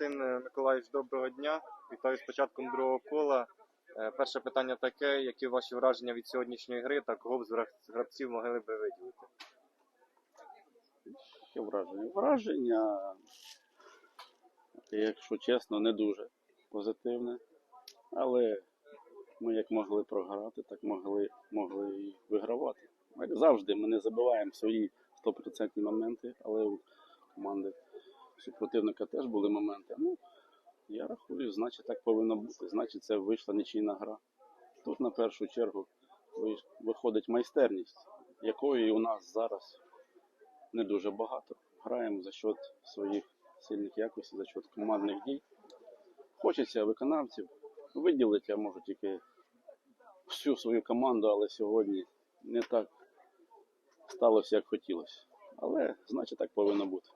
Валентин Миколаївич, доброго дня. Вітаю з початком другого кола. Е, Перше питання таке: які ваші враження від сьогоднішньої гри та кого б з гравців могли би виділити? Яке враження? Враження, якщо чесно, не дуже позитивне. Але ми як могли програти, так могли, могли і вигравати. Як завжди, ми не забиваємо свої 100% моменти, але у команди супротивника теж були моменти. Ну, я рахую, значить так повинно бути. Значить, це вийшла нічийна гра. Тут на першу чергу виходить майстерність, якої у нас зараз не дуже багато. Граємо за счет своїх сильних якостей, за счет командних дій. Хочеться виконавців виділити, я можу тільки всю свою команду, але сьогодні не так сталося, як хотілося. Але значить так повинно бути.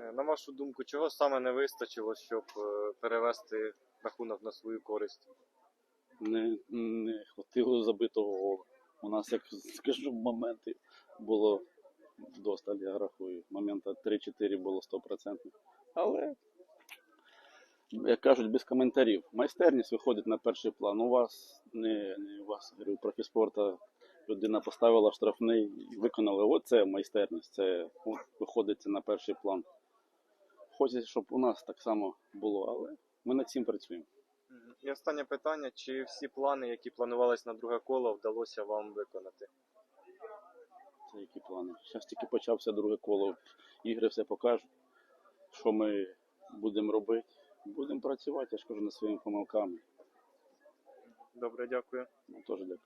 Е, На вашу думку, чого саме не вистачило, щоб е, перевести рахунок на свою користь? Не, не хватило забитого голу. У нас, як скажу, моментів було досталь, я рахую. Момента 3-4 було 100%. Але, як кажуть, без коментарів. Майстерність виходить на перший план. У вас не, не у вас, говорю, профіспорта людина поставила штрафний і виконали. Оце майстерність. Це виходить на перший план. Хочеться, щоб у нас так само було, але ми над цим працюємо. І останнє питання: чи всі плани, які планувались на друге коло, вдалося вам виконати? Це які плани? Зараз тільки почався друге коло. Ігри все покажуть, що ми будемо робити. Будемо працювати, я ж кажу, над своїми помилками. Добре, дякую. Ну, теж дякую.